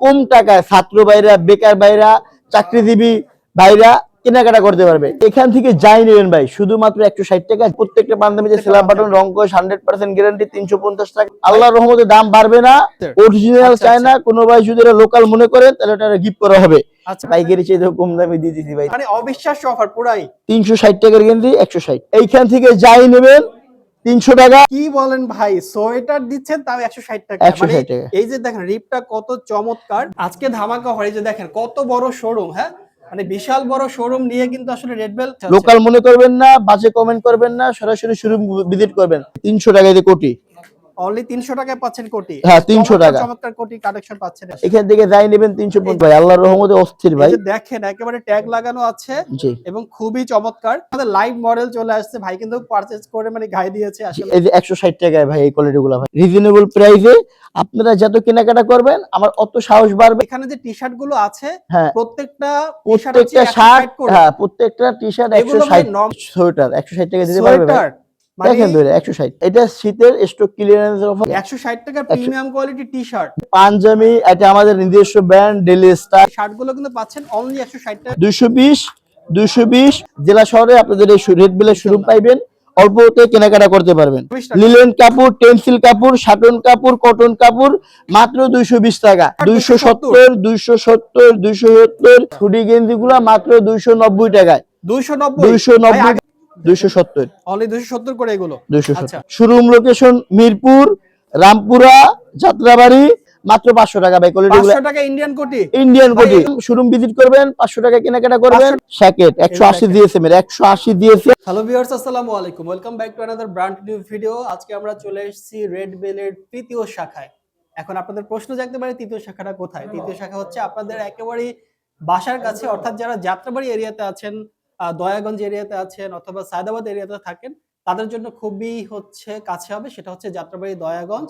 কম টাকায় ছাত্র ভাইরা বেকার ভাইরা চাকরিজীবী ভাইরা কেনাকাটা করতে পারবে। এখান থেকে যাই নেবেন ভাই শুধুমাত্র একশো ষাট টাকা। প্রত্যেকটা পাঞ্জাবিতে সেলার বাটন রঙ্কশ হান্ড্রেড পার্সেন্ট গ্যারান্টি তিনশো পঞ্চাশ টাকা। আল্লাহ রহমতে দাম বাড়বে না। অরিজিনাল আচ্ছা, চায় না। কোনো ভাই যদি লোকাল মনে করেন তাহলে ওটা গিফট করা হবে। আচ্ছা। পাইকারি চেয়ে কম দামে দিয়ে দিচ্ছি ভাই। মানে অবিশ্বাস্য অফার পুরাই। তিনশো ষাট টাকার গেঞ্জি একশো ষাট। এইখান থেকে যাই নেবেন তিনশো টাকা। কি বলেন ভাই? সোয়েটার দিচ্ছেন তাও একশো ষাট টাকা। 160 মানে। এই যে দেখেন রিপটা কত চমৎকার। আজকে ধামাকা হয় যে দেখেন কত বড় শোরুম হ্যাঁ? মানে বিশাল বড় শোরুম নিয়ে কিন্তু আসলে রেড বেল লোকাল মনে করবেন না বাজে কমেন্ট করবেন না সরাসরি শোরুম ভিজিট করবেন। তিনশো টাকা দিয়ে কোটি। অনলি তিনশো টাকায় পাচ্ছেন কোটি। হ্যাঁ, 300 টাকা। চমৎকার কোটি কালেকশন পাচ্ছেন এখান থেকে যাই নেবেন তিনশো পঞ্চাশ। ভাই আল্লাহর রহমতে অস্থির ভাই। দেখেন একেবারে ট্যাগ লাগানো আছে এবং খুবই চমৎকার। আমাদের লাইভ মডেল চলে আসছে। ভাই কিন্তু পারচেজ করে মানে গায়ে দিয়েছে আসলে। এই যে একশো ষাট টাকায় ভাই এই কোয়ালিটি গুলা ভাই। রিজনেবল প্রাইসে আপনারা যত কেনাকাটা করবেন আমার অত সাহস বাড়বে। এখানে যে টি শার্টগুলো আছে প্রত্যেকটা প্রত্যেকটা শার্ট হ্যাঁ প্রত্যেকটা টি শার্ট একশো এগুলো ভাই ষাট। নর- সোয়েটার একশো ষাট টাকা দিতে পারবে ভাই। দেখেন ধরে একশো ষাট। এটা শীতের স্টক ক্লিয়ারেন্স অফার একশো ষাট টাকার premium quality T shirt panjabi এটা আমাদের নিজস্ব ব্র্যান্ড ডেলি স্টার শার্টগুলো কিন্তু পাচ্ছেন অনলি একশো ষাট টাকা। দুইশো বিশ দুইশো বিশ। জেলা শহরে আপনাদের এই রেড বিলের শোরুম পাইবেন। অল্পতে কেনাকাটা করতে পারবেন। লিলেন কাপড় টেন্সিল কাপড় শাটন কাপড় কটন কাপড় মাত্র দুইশো বিশ টাকা। দুইশো সত্তর। দুইশো সত্তর দুইশো সত্তর। হুডি গেঞ্জি গুলা মাত্র দুইশো নব্বই টাকায়। দুইশো নব্বই। দুইশো নব্বই দুইশো সত্তর। অনলি দুইশো সত্তর করে এগুলো? দুইশো আচ্ছা। সত্তর শোরুম লোকেশন মিরপুর রামপুরা যাত্রাবাড়ি মাত্র পাঁচশো টাকা ভাই কোয়ালিটি টাকা ইন্ডিয়ান কোটি। ইন্ডিয়ান কোটি। শোরুম ভিজিট করবেন পাঁচশো টাকা কেনাকাটা করবেন। স্যাকেট একশো আশি দিয়েছে মেরে একশো আশি দিয়েছে। হ্যালো ভিউয়ার্স আসসালামু আলাইকুম। Welcome back to another brand new video আজকে আমরা চলে এসেছি রেড বেলের তৃতীয় শাখায়। এখন আপনাদের প্রশ্ন জাগতে পারে তৃতীয় শাখাটা কোথায়? তৃতীয় শাখা হচ্ছে আপনাদের একেবারেই বাসার কাছে অর্থাৎ যারা যাত্রাবাড়ি এরিয়াতে আছেন দয়াগঞ্জ এরিয়াতে আছেন অথবা সায়দাবাদ এরিয়াতে থাকেন, তাদের জন্য খুবই হচ্ছে কাছে হবে, সেটা হচ্ছে যাত্রাবাড়ি দয়াগঞ্জ।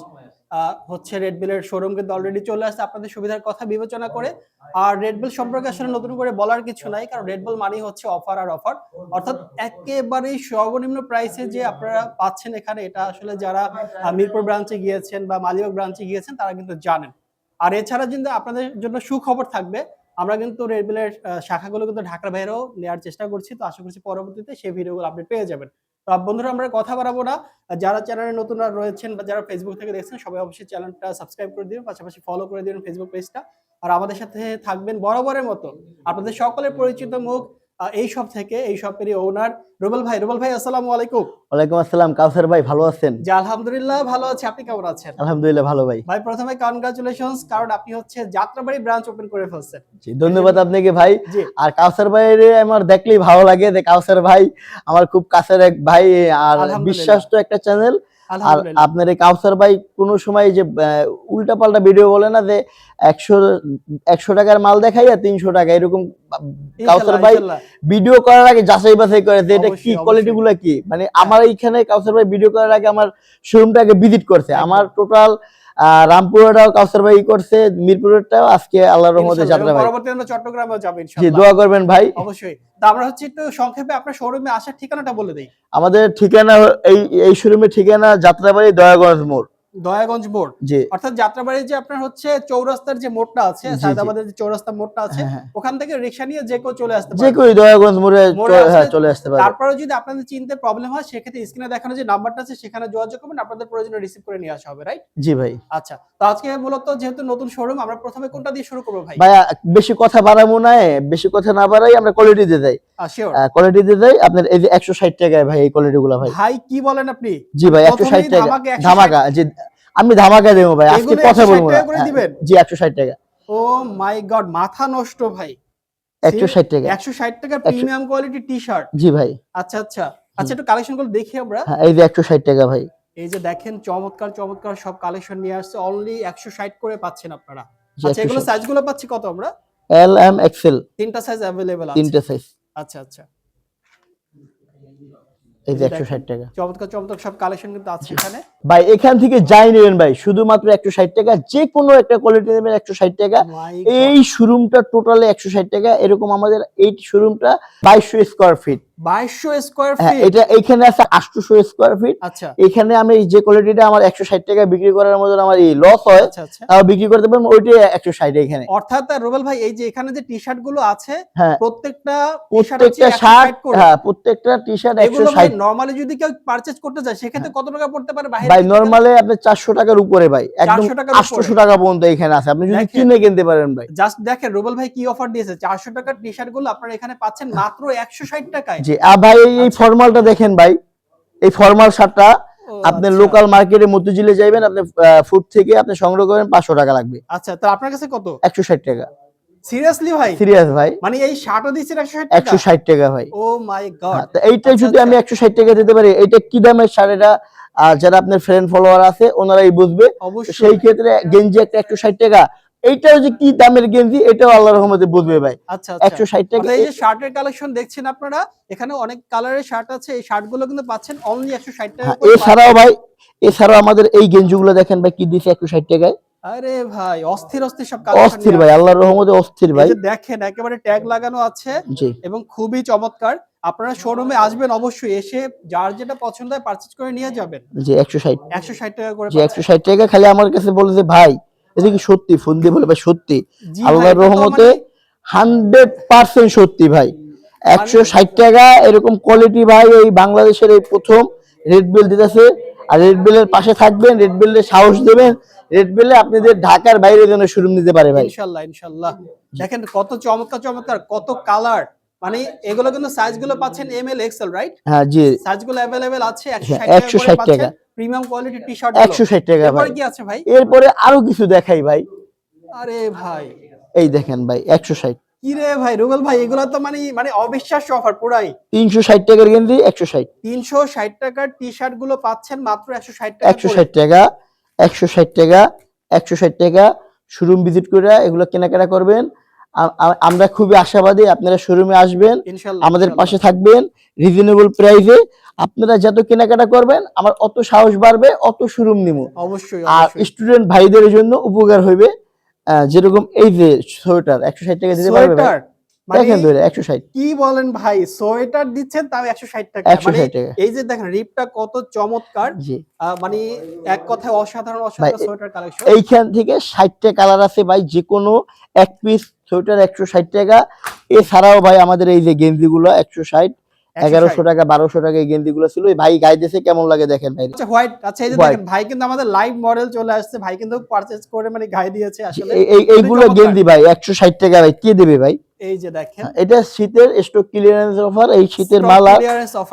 হচ্ছে রেড বেলের শোরুম কিন্তু অলরেডি চলে আসছে, আপনাদের সুবিধার কথা বিবেচনা করে। আর রেড বেল সম্পর্কে আসলে নতুন করে বলার কিছু নাই, কারণ রেড বেল মানেই হচ্ছে অফার আর অফার অর্থাৎ একেবারেই সর্বনিম্ন প্রাইসে যে আপনারা পাচ্ছেন এখানে, এটা আসলে যারা মিরপুর ব্রাঞ্চে গিয়েছেন বা মালিবাগ ব্রাঞ্চে গিয়েছেন, তারা কিন্তু জানেন। আর এছাড়া কিন্তু আপনাদের জন্য সুখবর থাকবে আমরা কিন্তু রেডবিলের শাখাগুলো কিন্তু ঢাকার বাইরেও নেওয়ার চেষ্টা করছি। তো আশা করছি পরবর্তীতে সেই ভিডিওগুলো আপডেট পেয়ে যাবেন। তো বন্ধুরা, আমরা কথা বাড়াবো না। যারা চ্যানেলে নতুন আর রয়েছেন বা যারা ফেসবুক থেকে দেখছেন, সবাই অবশ্যই চ্যানেলটা সাবস্ক্রাইব করে দিন পাশাপাশি ফলো করে দিন ফেসবুক পেজটা আর আমাদের সাথে থাকবেন বরাবরের মতো। আপনাদের সকলের পরিচিত মুখ এই সব থেকে এই শপেরই ওনার রুবেল ভাই। রুবেল ভাই আসসালামু আলাইকুম। ওয়ালাইকুম আসসালাম। কাউসার ভাই ভালো আছেন? জি আলহামদুলিল্লাহ ভালো আছি। আপনি কেমন আছেন? আলহামদুলিল্লাহ ভালো ভাই। ভাই প্রথমে কনগ্রাচুলেশনস কারণ আপনি হচ্ছে যাত্রাবাড়ি ব্রাঞ্চ ওপেন করে ফেলছেন। জি, ধন্যবাদ আপনাকে ভাই। আর কাউসার ভাইয়ের আমার দেখলেই ভালো লাগে যে কাউসার ভাই আমার খুব কাছের এক ভাই আর আলহামদুলিল্লাহ। বিশ্বাস্ত একটা চ্যানেল আর আপনার এই কাউসার ভাই কোনো সময় যে উল্টা পাল্টা ভিডিও বলে না যে একশো একশো টাকার মাল দেখাইয়া আর তিনশো টাকা এরকম কাউসার ভাই ভিডিও করার আগে যাচাই বাছাই করে যে এটা কি কোয়ালিটি গুলা কি? মানে আমার এইখানে কাউসার ভাই ভিডিও করার আগে আমার শোরুমটাকে ভিজিট করছে। আমার টোটাল রামপুরটাও কাউসার ভাই করছে মিরপুরেরটাও আজকে আল্লাহর রহমতে যাত্রা ভাই। পরবর্তীতে আমরা চট্টগ্রামেও ইনশাআল্লাহ জি দোয়া করবেন ভাই। অবশ্যই। তো আমরা হচ্ছে একটু সংক্ষেপে আপনার শোরুমে আসার ঠিকানাটা বলে দেই। আমাদের ঠিকানা এই এই শোরুমের ঠিকানা যাত্রাবাড়ি দয়াগঞ্জ মোড়। দয়াগঞ্জ মোড়। জি। অর্থাৎ যাত্রাবাড়ি যে আপনার হচ্ছে চৌরাস্তার যে মোড়টা আছে। সায়দাবাদের যে চৌরাস্তা মোড়টা আছে হ্যাঁ, হ্যাঁ। ওখান থেকে রিক্সা নিয়ে যে কেউ চলে আসতে পারে। যে কই দয়াগঞ্জ মোড়ে হ্যাঁ চলে আসতে পারে। তারপরে যদি আপনাদের চিনতে প্রবলেম হয় সেক্ষেত্রে স্ক্রিনে দেখানো যে নাম্বারটা আছে সেখানে যোগাযোগ করবেন আপনাদের প্রয়োজনে রিসিভ করে নিয়ে আসা হবে রাইট জি ভাই। আচ্ছা তো আজকে মূলত যেহেতু নতুন শোরুম আমরা প্রথমে কোনটা দিয়ে শুরু করব ভাই? ভাইয়া বেশি কথা বাড়াবো না বেশি কথা না বাড়াই আমরা কোয়ালিটি দিয়ে দেই। কোয়ালিটি দিয়ে দেই। আপনার এই যে একশো ষাট টাকায় ভাই এই কোয়ালিটি গুলা ভাই। ভাই কি বলেন আপনি? জি ভাই একশো ষাট প্রথমেই টাকা। ধামাকা জি। আমি ধামাকা দেবো ভাই আজকে কথা বলব না। হ্যাঁ? জি একশো ষাট টাকা। ও মাই গড মাথা নষ্ট ভাই। একশো ষাট টাকা। একশো ষাট টাকা প্রিমিয়াম কোয়ালিটি টি শার্ট জি ভাই। আচ্ছা আচ্ছা। আচ্ছা একটু কালেকশনগুলো দেখি আমরা। হ্যাঁ এই যে একশো ষাট টাকা ভাই। এই যে দেখেন চমৎকার চমৎকার সব কালেকশন নিয়ে আসছে। অনলি একশো ষাট করে পাচ্ছেন আপনারা। আচ্ছা এগুলো সাইজগুলো পাচ্ছি কত আমরা? L M XL. তিনটা সাইজ অ্যাভেলেবেল আছে। তিনটে সাইজ আচ্ছা আচ্ছা। এই যে এই যে একশো ষাট দেখেন। টাকা। চমৎকার চমৎকার সব কালেকশন কিন্তু আছে এখানে। ভাই এখান থেকে যাই নেবেন ভাই শুধুমাত্র একশো ষাট টাকা যে কোনো একটা কোয়ালিটি নেবেন একশো ষাট টাকা। এই শোরুমটা টোটালি একশো ষাট টাকা এরকম আমাদের এই শোরুমটা বাইশশো স্কোয়ার ফিট বাইশশো স্কোয়ার হ্যাঁ ফিট এটা এখানে আছে আটশোশো স্কোয়ার ফিট আচ্ছা। এখানে আমি যে কোয়ালিটিটা আমার একশো ষাট টাকা বিক্রি করার মতো আমার এই লস হয় আচ্ছা আচ্ছা। তাও বিক্রি করতে পারব ওইটাই একশো ষাট এখানে। অর্থাৎ রুবেল ভাই এই যে এখানে যে টি শার্টগুলো আছে হ্যাঁ। প্রত্যেকটা প্রত্যেকটা 160 শার্ট হ্যাঁ প্রত্যেকটা টি শার্ট একশো ষাট। নরমালি যদি কেউ পারচেজ করতে যায় সেক্ষেত্রে কত টাকা পড়তে পারে? ভাই? নর্মালে আপনার চারশো টাকার উপরে ভাই একদম 400 টাকার উপরে। আটশোশো টাকা পর্যন্ত এখানে আছে। আপনি যদি কিনে কিনতে পারেন ভাই। জাস্ট দেখেন রুবেল ভাই কি অফার দিয়েছে? চারশো টাকার টি শার্টগুলো আপনারা এখানে পাচ্ছেন মাত্র একশো ষাট টাকায়। জি আর ভাই এই- ফর্মালটা দেখেন ভাই। এই ফর্মাল শার্টটা আপনি আচ্ছা। লোকাল মার্কেটে মতিঝিলে যাবেন আপনি ফুড থেকে আপনি সংগ্রহ করেন পাঁচশো টাকা লাগবে। আচ্ছা তো আপনার কাছে কত? একশো ষাট টাকা। সিরিয়াসলি ভাই? সিরিয়াস ভাই। মানে এই শার্টও দিচ্ছেন একশো ষাট একশো টাকা ষাট টাকা ভাই। Oh my God. হ্যাঁ, তো এইটা আচ্ছা, যদি আমি আচ্ছা। একশো ষাট টাকা দিতে পারি। এইটা কি দামের শার্ট এটা? আর যারা আপনার ফ্রেন্ড ফলোয়ার আছে ওনারাই বুঝবে। সেই ক্ষেত্রে গেঞ্জি একটা একশো ষাট টাকা। এইটাও যে কি দামের গেঞ্জি এটাও আল্লাহ রহমতে বুঝবে ভাই। আচ্ছা আচ্ছা। একশো ষাট টাকা এই যে শার্টের কালেকশন দেখছেন আপনারা এখানে অনেক কালারের শার্ট আছে। এই শার্টগুলো কিন্তু পাচ্ছেন অনলি একশো ষাট টাকা হ্যাঁ, এছাড়াও ভাই এছাড়াও আমাদের এই গেঞ্জিগুলো দেখেন ভাই কি দিছে একশো ষাট টাকায়? আরে ভাই অস্থির অস্থির সব অস্থির ভাই আল্লাহর রহমতে অস্থির ভাই। দেখেন একেবারে ট্যাগ লাগানো আছে এবং খুবই চমৎকার। আপনারা শোরুমে আসবেন অবশ্যই এসে যার যেটা পছন্দ হয় পারচেজ করে নিয়ে যাবেন। জি একশো ষাট। একশো ষাট টাকা করে জি একশো ষাট টাকা খালি আমার কাছে বলেছে ভাই এটা কি সত্যি ফোন দিয়ে বলে ভাই সত্যি। আল্লাহর রহমতে মানে- হান্ড্রেড পার্সেন্ট সত্যি ভাই। একশো ষাট টাকা এরকম কোয়ালিটি ভাই এই বাংলাদেশের এই প্রথম রেড বিল দিতেছে। আর রেড বিলের পাশে থাকবেন রেড বিলের সাহস দেবেন। রেড বিলে আপনাদের ঢাকার বাইরে যেন শুরু নিতে পারে ভাই। ইনশাল্লাহ ইনশাল্লাহ। দেখেন কত চমৎকার চমৎকার কত কালার মানে এগুলো কিন্তু সাইজগুলো পাচ্ছেন এম এল এক্সেল রাইট হ্যাঁ জি। সাইজগুলো অ্যাভেলেবেল আছে একশো হ্যাঁ, ষাট 160 টাকা। প্রিমিয়াম কোয়ালিটি টি শার্ট একশো ষাট টাকা ভাই। কি আছে ভাই? এরপরে আরও কিছু দেখাই ভাই। আরে ভাই। এই দেখেন ভাই একশো ষাট। কি রে ভাই রুবেল ভাই এগুলো তো মানে মানে অবিশ্বাস্য অফার পুরাই। তিনশো ষাট টাকার গেঞ্জি একশো ষাট। তিনশো ষাট টাকার টি শার্টগুলো পাচ্ছেন মাত্র একশো ষাট টাকা একশো ষাট টাকা একশো ষাট টাকা একশো ষাট টাকা শোরুম ভিজিট করে এগুলো কেনাকাটা করবেন। আমরা খুবই আশাবাদী আপনারা শোরুমে আসবেন আমাদের পাশে থাকবেন রিজনেবল প্রাইসে আপনারা যত কেনাকাটা করবেন আমার অত সাহস বাড়বে অত শোরুম নিব অবশ্যই আর স্টুডেন্ট ভাইদের জন্য উপকার হইবে। যেরকম এই যে সোয়েটার একশো ষাট টাকা দিতে পারবে মানে দেখেন ধরে একশো ষাট। কি বলেন ভাই সোয়েটার দিচ্ছেন তাও একশো ষাট টাকা। 160 মানে টাকা। এই যে দেখেন রিপটা কত চমৎকার। মানে এক কথায় অসাধারণ অসাধারণ সোয়েটার কালেকশন এইখান থেকে ষাটটা কালার আছে ভাই যে কোনো এক পিস সোয়েটার একশো ষাট টাকা। এছাড়াও ভাই আমাদের এই যে গেঞ্জিগুলো একশো ষাট। এগারোশো টাকা বারোশো টাকা এই গেঞ্জিগুলো ছিল। ভাই গাই দেশে কেমন লাগে দেখেন ভাই? আচ্ছা হোয়াইট আচ্ছা এই যে দেখেন ভাই কিন্তু আমাদের লাইভ মডেল চলে আসছে। ভাই কিন্তু পারচেজ করে মানে গাই দিয়েছে আসলে। এই- এই- এইগুলো গেন্দি গেঞ্জি ভাই একশো ষাট টাকা ভাই। কে দেবে ভাই? এই যে দেখেন। এটা শীতের স্টক ক্লিয়ারেন্স অফার এই শীতের মালা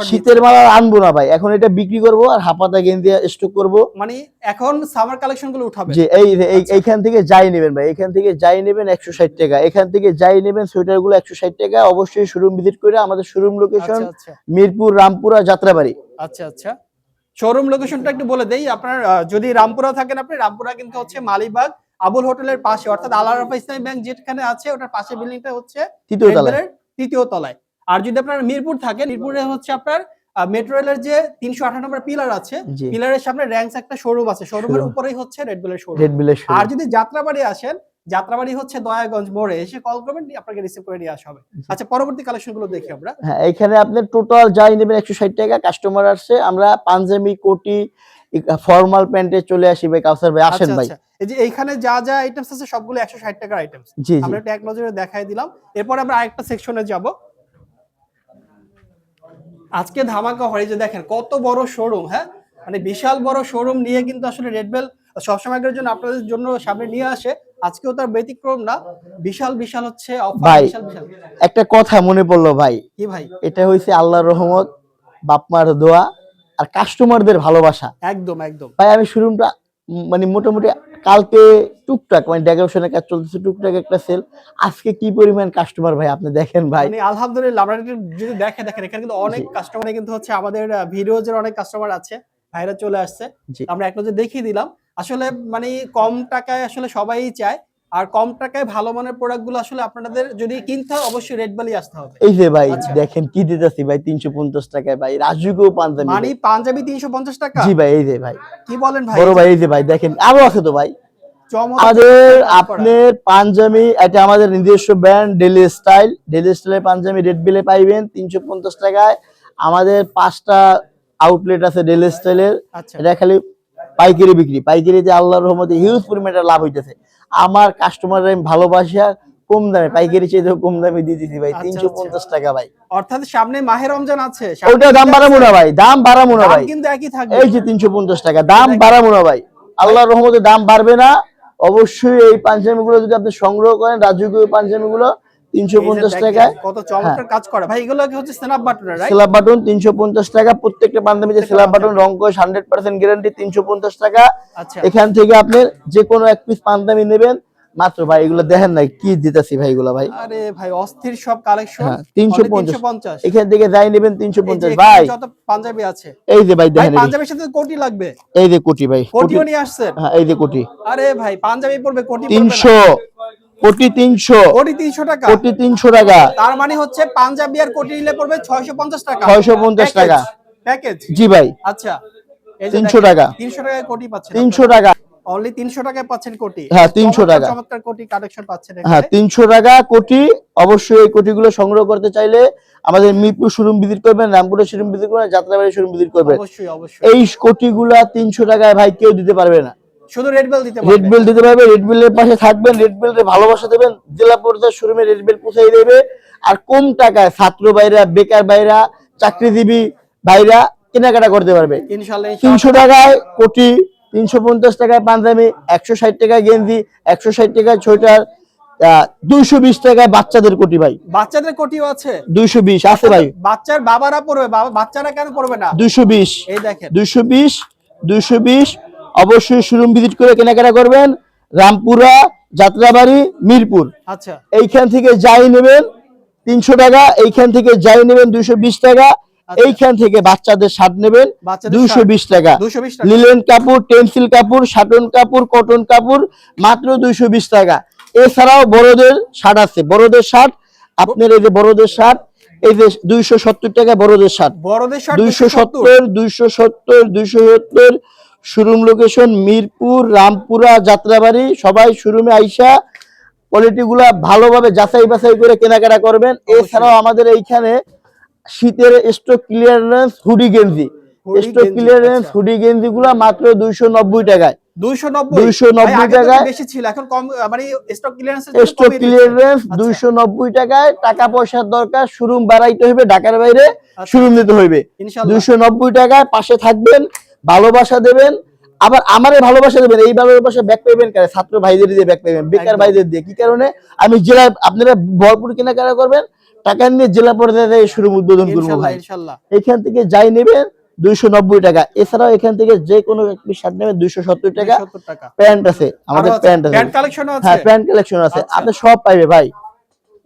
শীতের মালা আনব না ভাই এখন এটা বিক্রি করব আর হাপাতা গেঞ্জি স্টক করব। মানে এখন সামার কালেকশনগুলো উঠাবে যে এই আচ্ছা। এইখান থেকে যাই নেবেন ভাই এখান থেকে যাই নেবেন একশো ষাট টাকা। এখান থেকে যাই নেবেন সোয়েটারগুলো একশো ষাট টাকা। অবশ্যই শোরুম ভিজিট করে আমাদের শোরুম লোকেশন আচ্ছা আচ্ছা। মিরপুর রামপুরা যাত্রাবাড়ি। আচ্ছা আচ্ছা। শোরুম লোকেশনটা একটু বলে দেই আপনার যদি রামপুরা থাকেন আপনি রামপুরা কিন্তু হচ্ছে মালিবাগ আবুল হোটেলের পাশে অর্থাৎ আল্লাহ রাফা ইসলামী ব্যাংক যেখানে আছে ওটার পাশে বিল্ডিংটা হচ্ছে তৃতীয় তলায়। তৃতীয় তলায়। আর যদি আপনার মিরপুর থাকে মিরপুরে হচ্ছে আপনার মেট্রো রেলের যে তিনশো আঠারো নম্বর পিলার আছে পিলারের সামনে র্যাঙ্কস একটা শোরুম আছে। শোরুমের উপরেই হচ্ছে রেড বেলের শোরুম আর যদি যাত্রাবাড়ি আসেন যাত্রাবাড়ি হচ্ছে দয়াগঞ্জ মোড়ে এসে কল করবেন আপনাকে রিসিভ করে নিয়ে আসা হবে। আচ্ছা পরবর্তী কালেকশনগুলো দেখি আমরা। হ্যাঁ এখানে আপনি টোটাল যাই নেবেন একশো ষাট টাকা কাস্টমার আসছে আমরা পাঞ্জাবি কোটি ফর্মাল প্যান্টে চলে আসি ভাই কাউসার ভাই আসেন আচ্ছা ভাই। আচ্ছা। এই যে এইখানে যা যা আইটেমস আছে সবগুলো একশো ষাট টাকার আইটেমস আমরা একটা এক নজরে দেখাই দিলাম। এরপর আমরা আরেকটা সেকশনে যাব। আজকে ধামাকা এই যে দেখেন কত বড় শোরুম হ্যাঁ? মানে বিশাল বড় শোরুম নিয়ে কিন্তু আসলে রেডবেল সবসময়ের জন্য আপনাদের জন্য সামনে নিয়ে আসে। আজকেও তার ব্যতিক্রম না বিশাল বিশাল হচ্ছে অফার ভাই। বিশাল বিশাল। একটা কথা মনে পড়ল ভাই। কি ভাই? এটা হয়েছে আল্লাহর রহমত বাপমার দোয়া আর কাস্টমারদের ভালোবাসা। একদম একদম। ভাই আমি শোরুমটা মানে মোটামুটি কালকে টুকটাক মানে ডেকোরেশনের কাজ চলতেছে টুকটাক একটা সেল আজকে কি পরিমাণ কাস্টমার ভাই আপনি দেখেন ভাই। মানে আলহামদুলিল্লাহ আমরা যদি দেখে দেখেন এখানে কিন্তু অনেক। কাস্টমার কিন্তু হচ্ছে আমাদের ভিডিওজ এর অনেক কাস্টমার আছে ভাইরা চলে আসছে। আমরা এক দেখিয়ে দিলাম। আসলে মানে কম টাকায় আসলে সবাই চায় আর কম টাকায় ভালো মানের প্রোডাক্টগুলো আসলে আপনাদের যদি কিনতে হয় অবশ্যই রেড বেলি আসতে হবে। এই যে ভাই আচ্ছা। দেখেন কি দিতেছি ভাই তিনশো পঞ্চাশ টাকায় ভাই রাজুকেও পাঞ্জাবি মানে পাঞ্জাবি তিনশো পঞ্চাশ টাকা? জি ভাই এই যে ভাই। কি বলেন ভাই? বড় ভাই এই যে ভাই দেখেন আরও আছে তো ভাই। আমাদের আপনার পাঞ্জাবি এটা আমাদের নিজস্ব ব্র্যান্ড ডেলি স্টাইল ডেলি স্টাইলের পাঞ্জাবি রেড বিলে পাইবেন তিনশো পঞ্চাশ টাকায়। আমাদের পাঁচটা আউটলেট আছে ডেলি স্টাইলের আচ্ছা। এটা খালি পাইকারি বিক্রি। পাইকারিতে আল্লাহর রহমতে হিউজ পরিমাণে লাভ হইতেছে। আমার কাস্টমার আমি ভালোবাসা কম দামে হ্যাঁ। পাইকারি চাইতে কম দামে দিয়ে দিতে ভাই আচ্ছা, তিনশো পঞ্চাশ আচ্ছা। টাকা ভাই। অর্থাৎ সামনে মাহের রমজান আছে। ওটা দাম বাড়া না ভাই দাম বাড়া না ভাই। কিন্তু একই থাকবে। এই যে তিনশো পঞ্চাশ টাকা দাম বাড়া মনে ভাই। আল্লাহর রহমতে দাম বাড়বে না। অবশ্যই এই পাঞ্জাবিগুলো যদি আপনি সংগ্রহ করেন রাজকীয় পাঞ্জাবিগুলো 350 টাকা কত চমৎকার হ্যাঁ। কাজ করে। ভাই এগুলো কি হচ্ছে slab button right slab button 350 টাকা প্রত্যেকটা বান্ধবী যে স্ল্যাব বাটন রং কোষ 100% গ্যারান্টি 350 টাকা। আচ্ছা। এখান থেকে আপনি যে কোনো এক পিস বান্ধবী নেবেন। মাত্র ভাই এগুলো দেখেন না কি দিতেছি ভাই এগুলো ভাই। আরে ভাই অস্থির সব কালেকশন হ্যাঁ, মানে 350 এখান থেকে যাই নেবেন 350 ভাই। যত পাঞ্জাবি আছে। এই যে ভাই দেখেন পাঞ্জাবির সাথে কোটি লাগবে। এই যে কোটি ভাই কোটিও নিয়ে আসছে হ্যাঁ এই যে কোটি। আরে ভাই পাঞ্জাবি পড়বে কোটি 300 কোটি তিনশো। কোটি তিনশো টাকা। কোটি তিনশো টাকা। তার মানে হচ্ছে পাঞ্জাবি আর কোটি নিলে পড়বে ছয়শো পঞ্চাশ টাকা। ছয়শো পঞ্চাশ টাকা। প্যাকেজ। জি ভাই। আচ্ছা। তিনশো টাকা। তিনশো কোটি হ্যাঁ, পাচ্ছেন হ্যাঁ, তিনশো টাকা। কোটি। কোটি পাচ্ছেন হ্যাঁ 300 টাকা কোটি। অবশ্যই এই সংগ্রহ করতে চাইলে আমাদের রামপুরের অবশ্যই টাকায় ভাই কেউ দিতে পারবে না। শুধু রেড বেল দিতে রেড বিল দিতে পারবে রেড বিলের পাশে থাকবেন রেড বিলের ভালোবাসা দেবেন জেলা পর্যায়ের শোরুমে রেড বিল পৌঁছাই দেবে। আর কম টাকায় ছাত্র ভাইরা বেকার ভাইরা চাকরিজীবী ভাইরা কেনাকাটা করতে পারবে। তিনশো টাকায় কোটি তিনশো পঞ্চাশ টাকায় পাঞ্জাবি একশো ষাট টাকায় গেঞ্জি একশো ষাট টাকায় সোয়েটার দুইশো বিশ টাকায় বাচ্চাদের কোটি ভাই। বাচ্চাদের কোটিও আছে। দুইশো বিশ আছে ভাই। বাচ্চার বাবারা পড়বে বাবা বাচ্চারা কেন পড়বে না? দুইশো বিশ। এই দেখেন। দুইশো বিশ দুইশো বিশ অবশ্যই শোরুম ভিজিট করে কেনাকাটা করবেন রামপুরা যাত্রাবাড়ি মিরপুর। আচ্ছা। এইখান থেকে যাই নেবেন তিনশো টাকা এইখান থেকে যাই নেবেন দুইশো বিশ টাকা এইখান থেকে বাচ্চাদের শার্ট নেবেন দুইশো বিশ টাকা। লিলেন কাপড় টেন্সিল কাপড় সাটন কাপড় কটন কাপড় মাত্র দুইশো বিশ টাকা। এছাড়াও বড়দের শার্ট আছে। বড়দের শার্ট আপনার এই যে বড়দের শার্ট এই যে দুইশো সত্তর টাকা বড়দের শার্ট। বড়দের শার্ট দুইশো সত্তর দুইশো সত্তর দুইশো সত্তর শোরুম লোকেশন মিরপুর রামপুরা যাত্রাবাড়ি সবাই শোরুমে আইসা কোয়ালিটি গুলা ভালোভাবে যাচাই বাছাই করে কেনাকাটা করবেন। এছাড়াও আমাদের এইখানে শীতের স্টক ক্লিয়ারেন্স হুডি গেঞ্জি। স্টক ক্লিয়ারেন্স আচ্ছা। হুডি গেঞ্জি গুলা মাত্র দুইশো নব্বই টাকায়। 290 290 ভাই, আগে টাকায়- মানে স্টক ক্লিয়ারেন্স ক্লিয়ারেন্স আচ্ছা। দুইশো নব্বই টাকায় টাকা পয়সার দরকার শোরুম বাড়াইতে হইবে ঢাকার বাইরে শোরুম দিতে হইবে। দুইশো নব্বই টাকায় পাশে থাকবেন ভালোবাসা দেবেন আবার আমারে ভালোবাসা দেবেন এই ভালোবাসা ব্যাক পাইবেন কারে? ছাত্র ভাইদের দিয়ে ব্যাক পাইবেন বেকার ভাইদের দিয়ে। কি কারণে? আমি জেলা আপনারা ভরপুর কেনাকাটা করবেন টাকা নিয়ে জেলা পর্যায়ে শুরু উদ্বোধন করব ভাই। এখান থেকে যাই নেবেন দুইশো নব্বই টাকা। এছাড়াও এখান থেকে যে কোনো শার্ট নেবেন দুইশো সত্তর টাকা। প্যান্ট আছে আমাদের প্যান্ট আছে। প্যান্ট আছে। হ্যাঁ প্যান্ট কালেকশন আছে। আচ্ছা। আপনি সব পাইবে ভাই।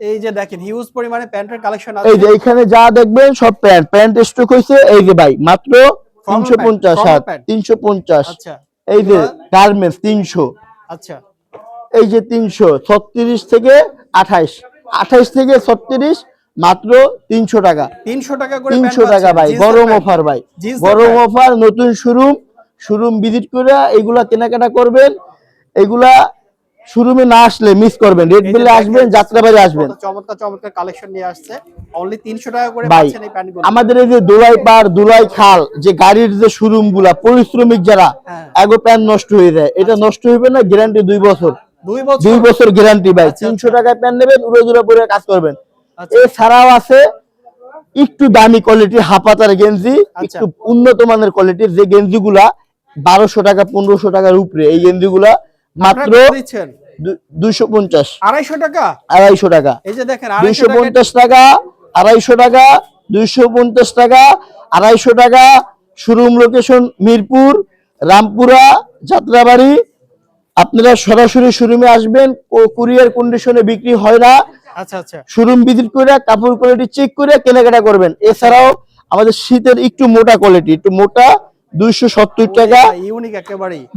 এই যে দেখেন হিউজ পরিমাণে প্যান্টের কালেকশন এই যে এখানে যা দেখবেন সব প্যান্ট। প্যান্ট স্টক হয়েছে এই যে ভাই মাত্র তিনশো পঞ্চাশ হাত তিনশো পঞ্চাশ। আচ্ছা। এই যে গার্মেন্টস তিনশো। আচ্ছা। এই যে তিনশো ছত্রিশ থেকে আঠাইশ। আঠাইশ থেকে ছত্রিশ মাত্র তিনশো টাকা। 300 টাকা তিনশো টাকা ভাই গরম অফার ভাই। গরম অফার নতুন শোরুম শোরুম ভিজিট করে এগুলা কেনাকাটা করবেন। এগুলা শোরুমে না আসলে মিস করবেন। রেড বিলে আসবেন যাত্রাবাড়ি আসবেন। চমৎকার চমৎকার কালেকশন নিয়ে আসছে। অনলি 300 টাকা করে পাচ্ছেন এই প্যান্টগুলো। আমাদের এই যে দুলাই পার দুলাই খাল যে গাড়ির যে শোরুমগুলা পরিশ্রমিক যারা হ্যাঁ। এগো প্যান নষ্ট হয়ে যায়। এটা নষ্ট হইবে না গ্যারান্টি দুই বছর। দুই বছর? দুই বছর গ্যারান্টি ভাই। আচ্ছা, তিনশো টাকায় প্যান নেবেন উড়ে দূরে পরে কাজ করবেন। আচ্ছা। এছাড়াও আছে একটু দামি কোয়ালিটির হাফাতার গেঞ্জি আচ্ছা। একটু উন্নত মানের কোয়ালিটির যে গেঞ্জি গুলা বারোশো টাকা পনেরোশো টাকার উপরে এই গেঞ্জি গুলা মাত্র দিচ্ছেন? দুইশো পঞ্চাশ। আড়াইশো টাকা? আড়াইশো টাকা। এই যে দেখেন দুইশো পঞ্চাশ টাকা আড়াইশো টাকা দুইশো পঞ্চাশ টাকা আড়াইশো টাকা। Showroom location Mirpur Rampura Jatrabari. আপনারা সরাসরি শোরুমে আসবেন ও কুরিয়ার কন্ডিশনে বিক্রি হয় না। আচ্ছা আচ্ছা। শোরুম ভিজিট করে কাপড় কোয়ালিটি চেক করে কেনাকাটা করবেন। এছাড়াও আমাদের শীতের একটু মোটা কোয়ালিটি একটু মোটা দুইশো সত্তর টাকা। ইউনিক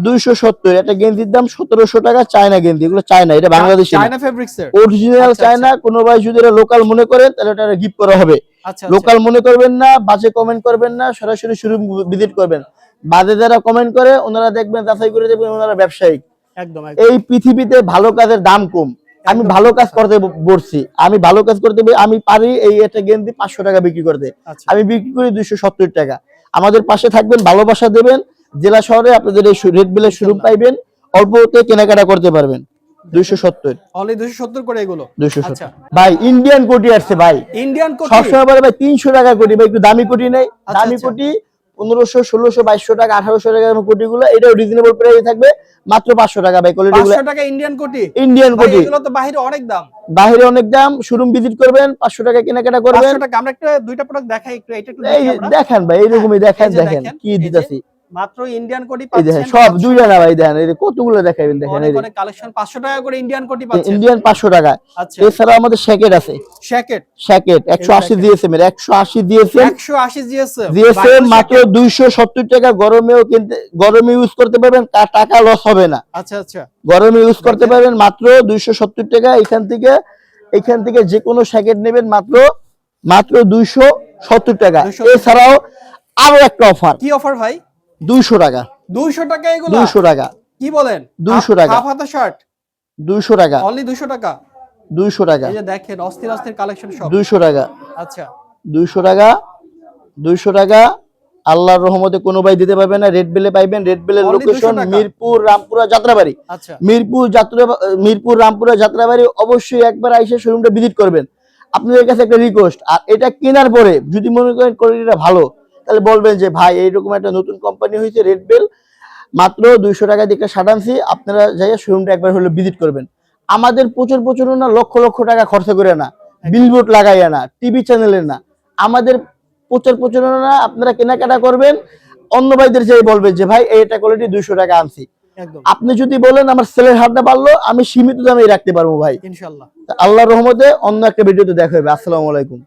দুইশো সত্তর একটা গেঞ্জির দাম সতেরোশো টাকা চায়না গেঞ্জি এগুলো চায়না এটা বাংলাদেশি চায়না ফেব্রিক্স অরিজিনাল আচ্ছা, চায়না কোনো ভাই যদি লোকাল মনে করেন তাহলে এটা গিফট করা হবে। আচ্ছা লোকাল মনে করবেন না বাজে কমেন্ট করবেন না সরাসরি শুরু ভিজিট করবেন। বাজে যারা কমেন্ট করে ওনারা দেখবেন যাচাই করে দেখবেন ওনারা ব্যবসায়িক। একদম এই পৃথিবীতে ভালো কাজের দাম কম। আমি ভালো কাজ করতে বলছি আমি ভালো কাজ করতে আমি পারি এই একটা গেঞ্জি পাঁচশো টাকা বিক্রি করতে। আচ্ছা। আমি বিক্রি করি দুইশো সত্তর টাকা। আমাদের পাশে থাকবেন ভালোবাসা দেবেন জেলা শহরে আপনাদের এই রেড বিলের শুরু পাইবেন অল্পতে কেনাকাটা করতে পারবেন। দুইশো সত্তর। অনলি 270 করে এগুলো? দুইশো আচ্ছা। সত্তর ভাই ইন্ডিয়ান কোটি আসছে ভাই। ইন্ডিয়ান কোটি? সবসময় বলে ভাই তিনশো টাকা কোটি ভাই একটু দামি কোটি নেই। আচ্ছা, দামি আচ্ছা। কোটি পনেরোশো ষোলোশো বাইশশো টাকা আঠারোশো টাকা কোটি গুলো এটাও রিজনেবল প্রাইস থাকবে মাত্র পাঁচশো টাকা ভাই কোয়ালিটি গুলো। 500 টাকা ইন্ডিয়ান কোটি। ইন্ডিয়ান কোটি। এগুলো তো বাইরে অনেক দাম। বাইরে অনেক দাম শোরুম ভিজিট করবেন পাঁচশো টাকা কেনাকাটা করবেন। 500 আমরা একটা দুইটা প্রোডাক্ট দেখাই একটু এটা। দেখেন ভাই এইরকমই দেখেন যে দেখেন দেখেন, কি দিতেছি। মাত্র ইন্ডিয়ান কোটি পাচ্ছেন। সব দুইটা না ভাই দেখেন এই কতগুলো দেখাবেন দেখেন এই অনেক কালেকশন 500 টাকা করে ইন্ডিয়ান কোটি পাচ্ছেন। ইন্ডিয়ান পাঁচশো টাকা। আচ্ছা। এছাড়া আমাদের শ্যাকেট আছে। শ্যাকেট শ্যাকেট একশো আশি দেখেন। এর একশো আশি দিয়েছে। 180 জিএসএম দিয়েছে। মাত্র দুইশো সত্তর টাকা গরমেও কিনতে গরমে ইউজ করতে পারবেন টাকা লস হবে না। আচ্ছা আচ্ছা। গরমে ইউজ করতে পারবেন মাত্র দুইশো সত্তর টাকা এখান থেকে এখান থেকে যে কোনো শ্যাকেট নেবেন মাত্র মাত্র দুইশো সত্তর টাকা। এছাড়াও আরও একটা অফার কি অফার ভাই? দুইশো টাকা। 200 টাকা এগুলো? দুইশো টাকা। কি বলেন? 200 টাকা। হাফ হাতা শার্ট দুইশো টাকা। অনলি 200 টাকা? দুইশো টাকা। এই যে দেখেন অস্থির অস্থির কালেকশন সব। দুইশো টাকা। আচ্ছা। দুইশো টাকা দুইশো টাকা। আল্লাহর রহমতে কোনো ভাই দিতে পারবে না। রেড বেলে পাইবেন। রেড বেলের লোকেশন মিরপুর রামপুরা যাত্রাবাড়ি। আচ্ছা। মিরপুর যাত্রা মিরপুর রামপুরা যাত্রাবাড়ি অবশ্যই একবার আইসে শোরুমটা ভিজিট করবেন। আপনাদের কাছে একটা রিকোয়েস্ট আর এটা কেনার পরে যদি মনে করেন কোয়ালিটিটা ভালো তাহলে বলবেন যে ভাই এইরকম একটা নতুন কোম্পানি হয়েছে রেড বেল মাত্র দুইশো টাকা দিয়ে একটা শার্ট আনছি আপনারা যাই শোরুমটা একবার হলো ভিজিট করবেন। আমাদের প্রচুর প্রচুর না লক্ষ লক্ষ টাকা খরচ করে না বিলবোর্ড লাগাইয়া না টিভি চ্যানেলে না। আমাদের প্রচার প্রচারণা আপনারা কেনাকাটা করবেন অন্য ভাইদের যে বলবেন যে ভাই এইটা কোয়ালিটি দুইশো টাকা আনছি। আপনি যদি বলেন আমার সেলের হারটা বাড়লো আমি সীমিত দামে রাখতে পারব ভাই। ইনশাআল্লাহ। আল্লাহ রহমতে অন্য একটা ভিডিওতে দেখা হবে। আসসালামু আলাইকুম।